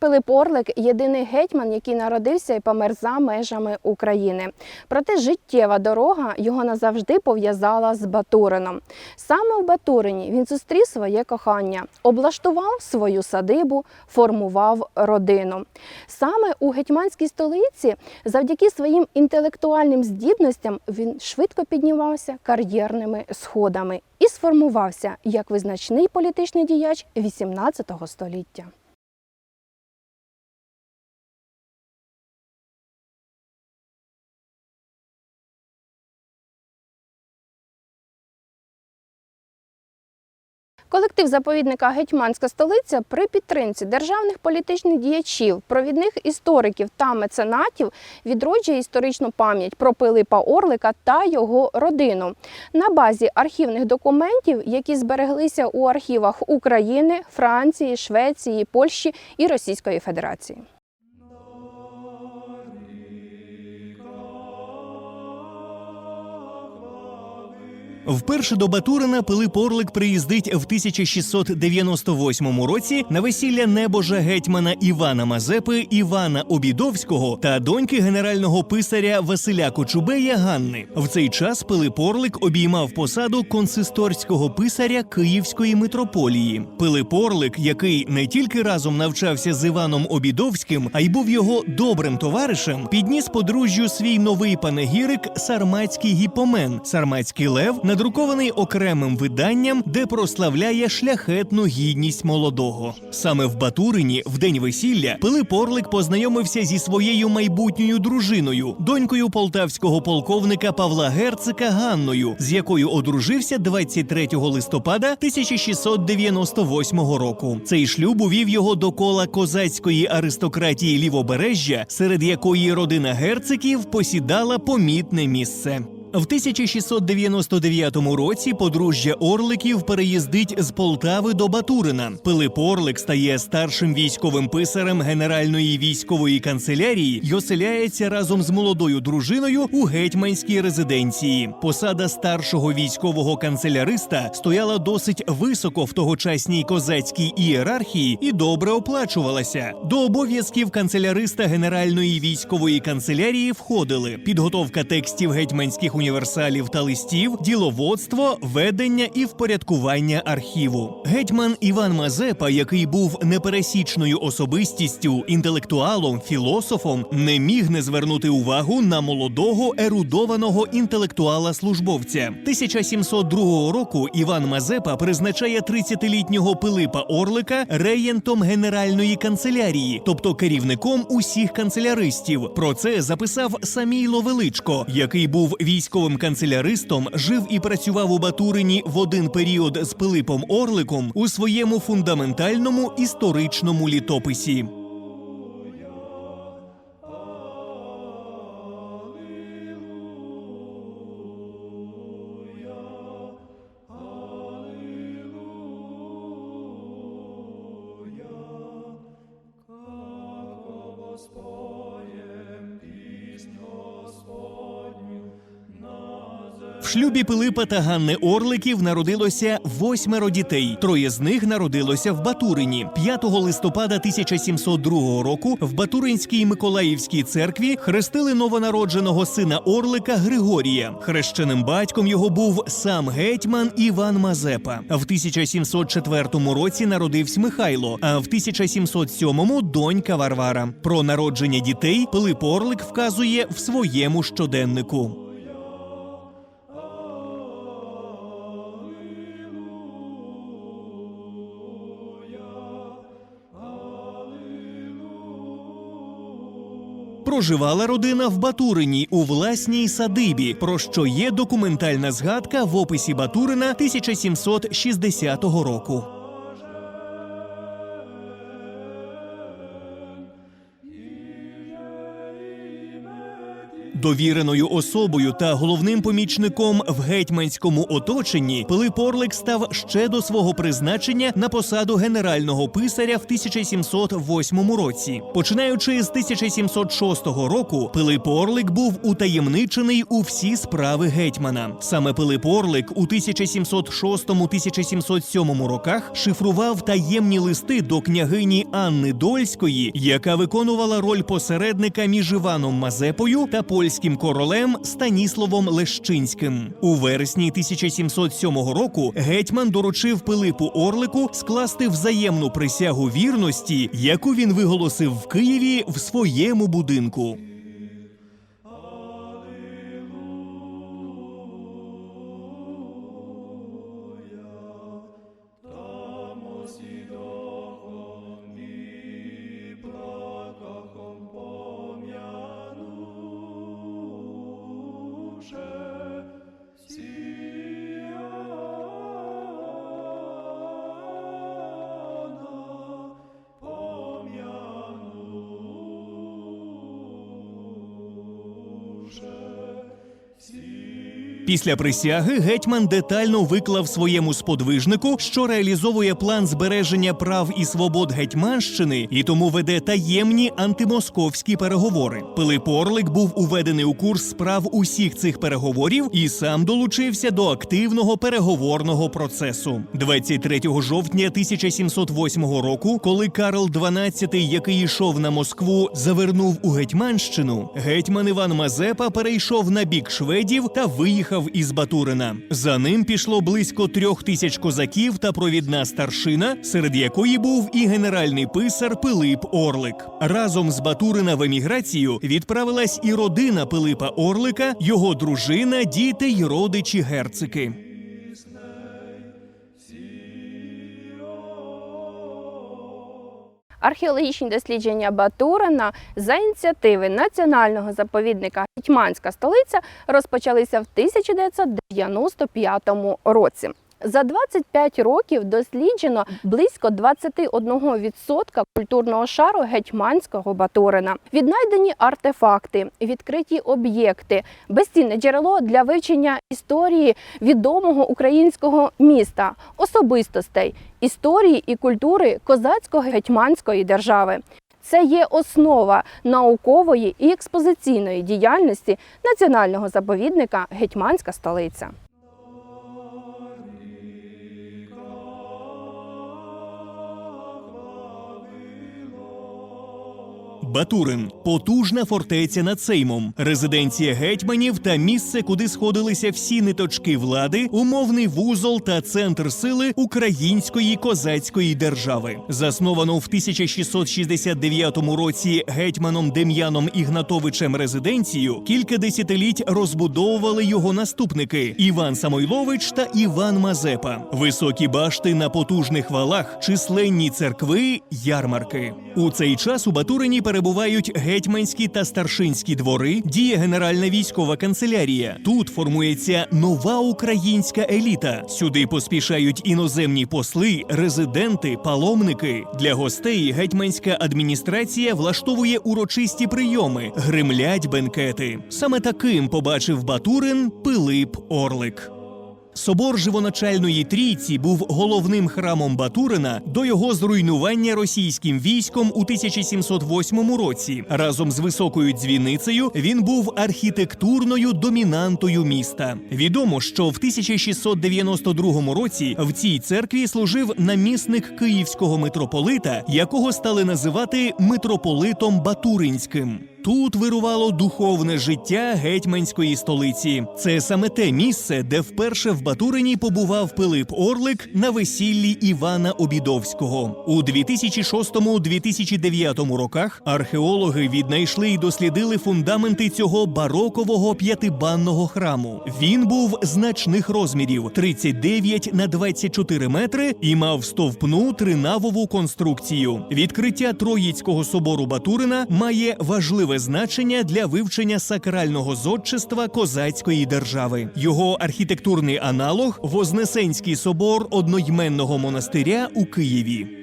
Пилип Орлик – єдиний гетьман, який народився і помер за межами України. Проте життєва дорога його назавжди пов'язала з Батурином. Саме в Батурині він зустрів своє кохання, облаштував свою садибу, формував родину. Саме у гетьманській столиці, завдяки своїм інтелектуальним здібностям, він швидко піднімався кар'єрними сходами і сформувався як визначний політичний діяч XVIII століття. Колектив заповідника Гетьманська столиця при підтримці державних політичних діячів, провідних істориків та меценатів відроджує історичну пам'ять про Пилипа Орлика та його родину на базі архівних документів, які збереглися у архівах України, Франції, Швеції, Польщі і Російської Федерації. Вперше до Батурина Пилип Орлик приїздить в 1698 році на весілля небожа гетьмана Івана Мазепи, Івана Обідовського та доньки генерального писаря Василя Кочубея Ганни. В цей час Пилип Орлик обіймав посаду консисторського писаря Київської митрополії. Пилип Орлик, який не тільки разом навчався з Іваном Обідовським, а й був його добрим товаришем, підніс подружжю свій новий панегірик Сарматський гіпомен, Сарматський лев, надрукований окремим виданням, де прославляє шляхетну гідність молодого. Саме в Батурині, в день весілля, Пилип Орлик познайомився зі своєю майбутньою дружиною, донькою полтавського полковника Павла Герцика Ганною, з якою одружився 23 листопада 1698 року. Цей шлюб увів його до кола козацької аристократії лівобережжя, серед якої родина герциків посідала помітне місце. В 1699 році подружжя Орликів переїздить з Полтави до Батурина. Пилип Орлик стає старшим військовим писарем Генеральної військової канцелярії й оселяється разом з молодою дружиною у гетьманській резиденції. Посада старшого військового канцеляриста стояла досить високо в тогочасній козацькій ієрархії і добре оплачувалася. До обов'язків канцеляриста Генеральної військової канцелярії входили підготовка текстів гетьманських універсалів та листів, діловодство, ведення і впорядкування архіву. Гетьман Іван Мазепа, який був непересічною особистістю, інтелектуалом, філософом, не міг не звернути увагу на молодого ерудованого інтелектуала-службовця. 1702 року Іван Мазепа призначає 30-літнього Пилипа Орлика реєнтом генеральної канцелярії, тобто керівником усіх канцеляристів. Про це записав Самійло Величко, який був військовим канцеляристом, жив і працював у Батурині в один період з Пилипом Орликом у своєму фундаментальному історичному літописі. Шлюбі Пилипа та Ганни Орликів народилося восьмеро дітей. Троє з них народилося в Батурині. 5 листопада 1702 року в Батуринській Миколаївській церкві хрестили новонародженого сина Орлика Григорія. Хрещеним батьком його був сам гетьман Іван Мазепа. В 1704 році народився Михайло, а в 1707 донька Варвара. Про народження дітей Пилип Орлик вказує в своєму щоденнику. Проживала родина в Батурині у власній садибі, про що є документальна згадка в описі Батурина 1760 року. Довіреною особою та головним помічником в гетьманському оточенні Пилип Орлик став ще до свого призначення на посаду генерального писаря в 1708 році. Починаючи з 1706 року, Пилип Орлик був утаємничений у всі справи гетьмана. Саме Пилип Орлик у 1706-1707 роках шифрував таємні листи до княгині Анни Дольської, яка виконувала роль посередника між Іваном Мазепою та польським королем Станіславом Лещинським. У вересні 1707 року гетьман доручив Пилипу Орлику скласти взаємну присягу вірності, яку він виголосив в Києві в своєму будинку. Після присяги гетьман детально виклав своєму сподвижнику, що реалізовує план збереження прав і свобод Гетьманщини, і тому веде таємні антимосковські переговори. Пилип Орлик був уведений у курс справ усіх цих переговорів і сам долучився до активного переговорного процесу. 23 жовтня 1708 року, коли Карл XII, який йшов на Москву, завернув у Гетьманщину, гетьман Іван Мазепа перейшов на бік шведів та виїхав із Батурина. За ним пішло близько трьох тисяч козаків та провідна старшина, серед якої був і генеральний писар Пилип Орлик. Разом з Батурина в еміграцію відправилась і родина Пилипа Орлика, його дружина, діти й родичі герцики. Археологічні дослідження Батурина за ініціативи національного заповідника Гетьманська столиця розпочалися в 1995 році. За 25 років досліджено близько 21% культурного шару гетьманського Батурина. Віднайдені артефакти, відкриті об'єкти, безцінне джерело для вивчення історії відомого українського міста, особистостей, історії і культури козацько-гетьманської держави. Це є основа наукової і експозиційної діяльності національного заповідника Гетьманська столиця. Батурин потужна фортеця над Сеймом, резиденція гетьманів та місце, куди сходилися всі ниточки влади, умовний вузол та центр сили української козацької держави. Засновано в 1669 році гетьманом Дем'яном Ігнатовичем резиденцію. Кілька десятиліть розбудовували його наступники Іван Самойлович та Іван Мазепа. Високі башти на потужних валах, численні церкви, ярмарки. У цей час у Батурині перебувають гетьманські та старшинські двори, діє генеральна військова канцелярія. Тут формується нова українська еліта. Сюди поспішають іноземні посли, резиденти, паломники. Для гостей гетьманська адміністрація влаштовує урочисті прийоми, гримлять бенкети. Саме таким побачив Батурин Пилип Орлик. Собор живоначальної трійці був головним храмом Батурина до його зруйнування російським військом у 1708 році. Разом з високою дзвіницею він був архітектурною домінантою міста. Відомо, що в 1692 році в цій церкві служив намісник київського митрополита, якого стали називати митрополитом Батуринським. Тут вирувало духовне життя гетьманської столиці. Це саме те місце, де вперше в Батурині побував Пилип Орлик на весіллі Івана Обідовського. У 2006-2009 роках археологи віднайшли і дослідили фундаменти цього барокового п'ятибанного храму. Він був значних розмірів 39 на 24 метри і мав стовпну тринавову конструкцію. Відкриття Троїцького собору Батурина має важливе значення для вивчення сакрального зодчества козацької держави. Його архітектурний аналог Вознесенський собор одноіменного монастиря у Києві.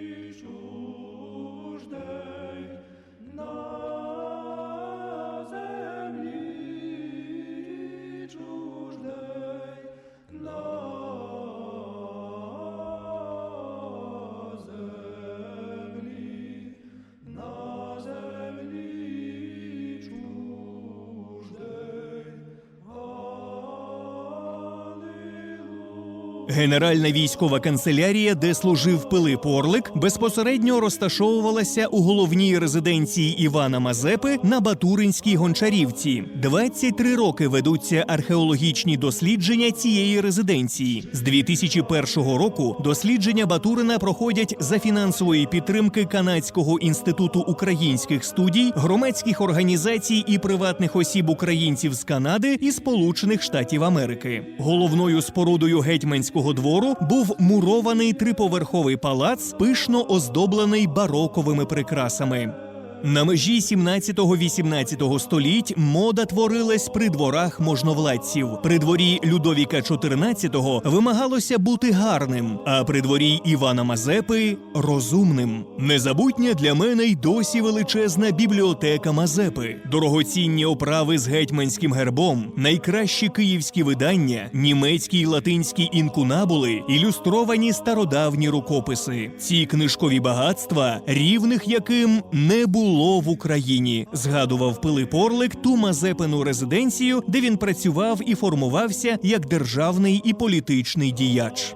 Генеральна військова канцелярія, де служив Пилип Орлик, безпосередньо розташовувалася у головній резиденції Івана Мазепи на Батуринській Гончарівці. 23 роки ведуться археологічні дослідження цієї резиденції. З 2001 року дослідження Батурина проходять за фінансової підтримки Канадського інституту українських студій, громадських організацій і приватних осіб українців з Канади і Сполучених Штатів Америки. Головною спорудою гетьманського двору був мурований триповерховий палац, пишно оздоблений бароковими прикрасами. На межі 17-18 століть мода творилась при дворах можновладців. При дворі Людовіка XIV вимагалося бути гарним, а при дворі Івана Мазепи розумним. Незабутня для мене й досі величезна бібліотека Мазепи, дорогоцінні оправи з гетьманським гербом, найкращі київські видання, німецькі й латинські інкунабули, ілюстровані стародавні рукописи. Ці книжкові багатства, рівних яким не було в Україні, згадував Пилип Орлик ту Мазепину резиденцію, де він працював і формувався як державний і політичний діяч.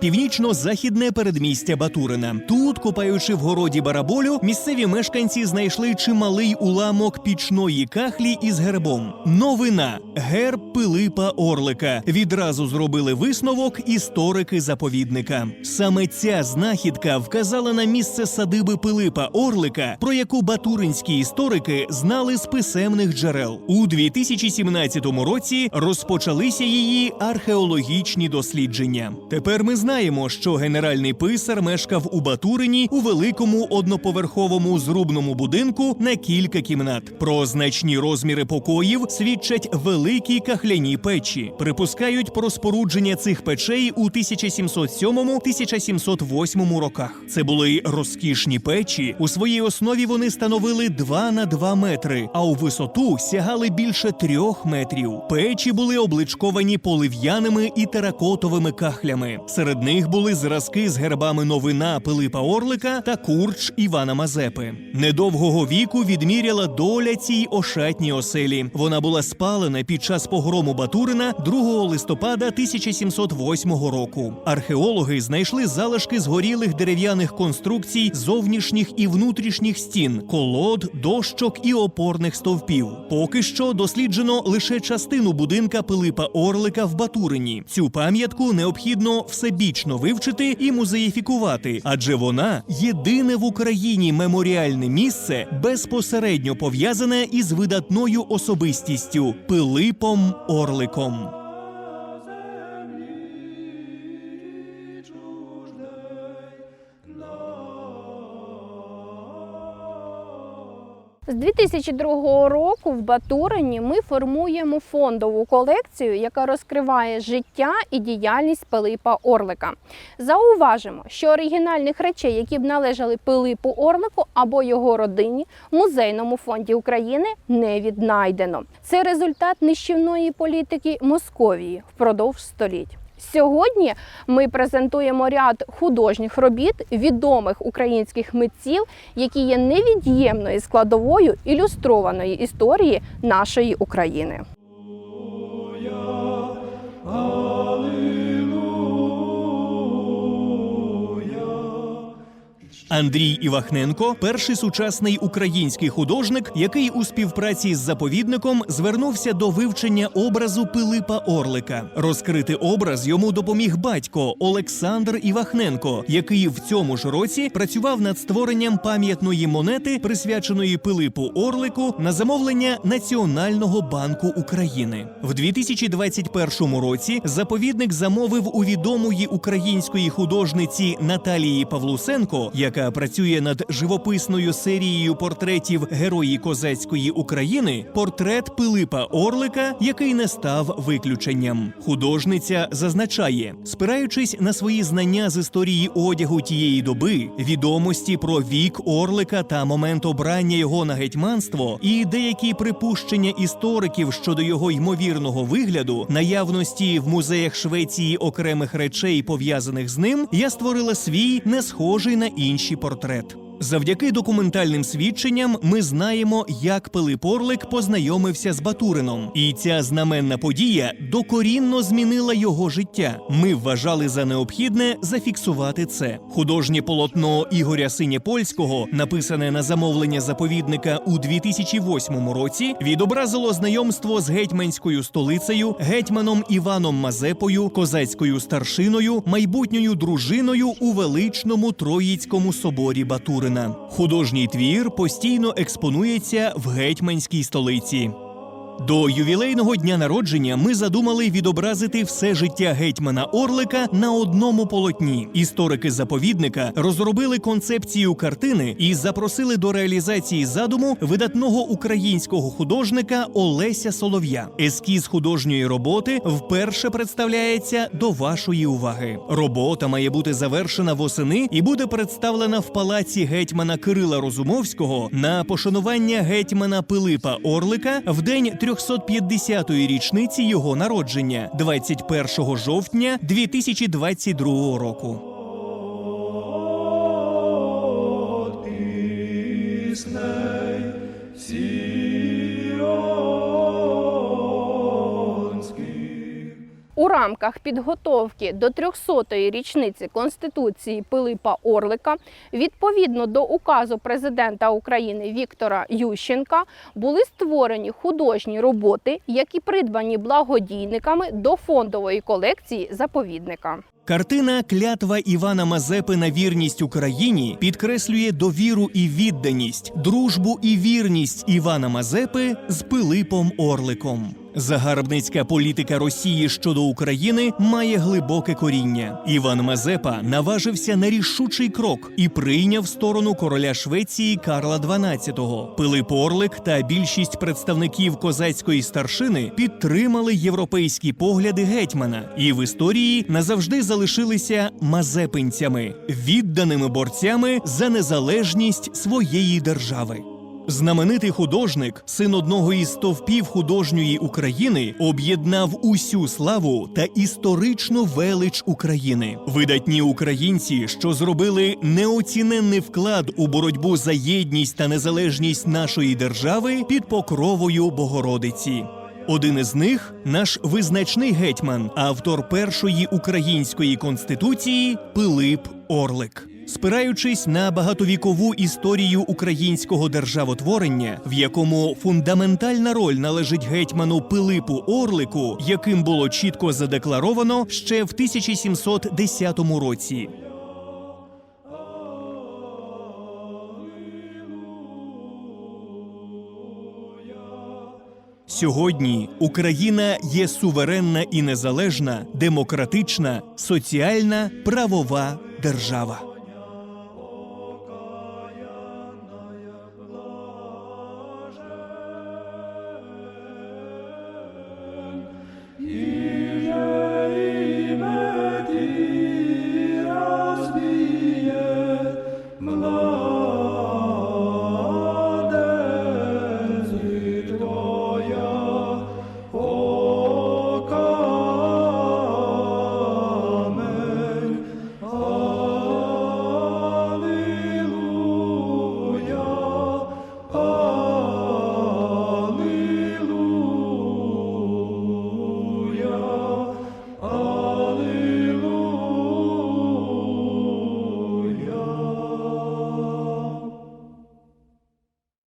Північно-західне передмістя Батурина. Тут, копаючи в городі бараболю, місцеві мешканці знайшли чималий уламок пічної кахлі із гербом. Новина герб Пилипа Орлика. Відразу зробили висновок історики заповідника. Саме ця знахідка вказала на місце садиби Пилипа Орлика, про яку батуринські історики знали з писемних джерел. У 2017 році розпочалися її археологічні дослідження. Тепер ми знаємо, що генеральний писар мешкав у Батурині у великому одноповерховому зрубному будинку на кілька кімнат. Про значні розміри покоїв свідчать великі кахляні печі. Припускають про спорудження цих печей у 1707-1708 роках. Це були розкішні печі. У своїй основі вони становили 2 на 2 метри, а у висоту сягали більше трьох метрів. Печі були обличковані полив'яними і теракотовими кахлями. Серед них були зразки з гербами новина Пилипа Орлика та курч Івана Мазепи. Недовгого віку відміряла доля цій ошатній оселі. Вона була спалена під час погрому Батурина 2 листопада 1708 року. Археологи знайшли залишки згорілих дерев'яних конструкцій зовнішніх і внутрішніх стін, колод, дощок і опорних стовпів. Поки що досліджено лише частину будинка Пилипа Орлика в Батурині. Цю пам'ятку необхідно всебічно вивчити і музеїфікувати, адже вона єдине в Україні меморіальне місце безпосередньо пов'язане із видатною особистістю Пилипом Орликом. З 2002 року в Батурині ми формуємо фондову колекцію, яка розкриває життя і діяльність Пилипа Орлика. Зауважимо, що оригінальних речей, які б належали Пилипу Орлику або його родині, в музейному фонді України не віднайдено. Це результат нищівної політики Московії впродовж століть. Сьогодні ми презентуємо ряд художніх робіт відомих українських митців, які є невід'ємною складовою ілюстрованої історії нашої України. Андрій Івахненко перший сучасний український художник, який у співпраці з заповідником звернувся до вивчення образу Пилипа Орлика. Розкрити образ йому допоміг батько Олександр Івахненко, який в цьому ж році працював над створенням пам'ятної монети, присвяченої Пилипу Орлику на замовлення Національного банку України. В 2021 році заповідник замовив у відомої української художниці Наталії Павлусенко, яка працює над живописною серією портретів герої козацької України, портрет Пилипа Орлика, який не став виключенням. Художниця зазначає, спираючись на свої знання з історії одягу тієї доби, відомості про вік Орлика та момент обрання його на гетьманство, і деякі припущення істориків щодо його ймовірного вигляду, наявності в музеях Швеції окремих речей пов'язаних з ним, я створила свій не схожий на інші портрет. Завдяки документальним свідченням ми знаємо, як Пилип Орлик познайомився з Батурином, і ця знаменна подія докорінно змінила його життя. Ми вважали за необхідне зафіксувати це. Художнє полотно Ігоря Синєпольського, написане на замовлення заповідника у 2008 році, відобразило знайомство з гетьманською столицею, гетьманом Іваном Мазепою, козацькою старшиною, майбутньою дружиною у величному Троїцькому соборі Батурина. Художній твір постійно експонується в гетьманській столиці. До ювілейного дня народження ми задумали відобразити все життя гетьмана Орлика на одному полотні. Історики заповідника розробили концепцію картини і запросили до реалізації задуму видатного українського художника Олеся Солов'я. Ескіз художньої роботи вперше представляється до вашої уваги. Робота має бути завершена восени і буде представлена в палаці гетьмана Кирила Розумовського на пошанування гетьмана Пилипа Орлика в день 350-ї річниці його народження, 21 жовтня 2022 року. Рамках підготовки до 300-ї річниці Конституції Пилипа Орлика, відповідно до указу президента України Віктора Ющенка, були створені художні роботи, які придбані благодійниками до фондової колекції заповідника. Картина Клятва Івана Мазепи на вірність Україні підкреслює довіру і відданість, дружбу і вірність Івана Мазепи з Пилипом Орликом. Загарбницька політика Росії щодо України має глибоке коріння. Іван Мазепа наважився на рішучий крок і прийняв сторону короля Швеції Карла XII. Пилип Орлик та більшість представників козацької старшини підтримали європейські погляди гетьмана і в історії назавжди залишилися мазепинцями, відданими борцями за незалежність своєї держави. Знаменитий художник, син одного із стовпів художньої України, об'єднав усю славу та історичну велич України. Видатні українці, що зробили неоціненний вклад у боротьбу за єдність та незалежність нашої держави під покровою Богородиці. Один із них наш визначний гетьман, автор першої української конституції Пилип Орлик. Спираючись на багатовікову історію українського державотворення, в якому фундаментальна роль належить гетьману Пилипу Орлику, яким було чітко задекларовано ще в 1710 році. Сьогодні Україна є суверенна і незалежна, демократична, соціальна правова держава.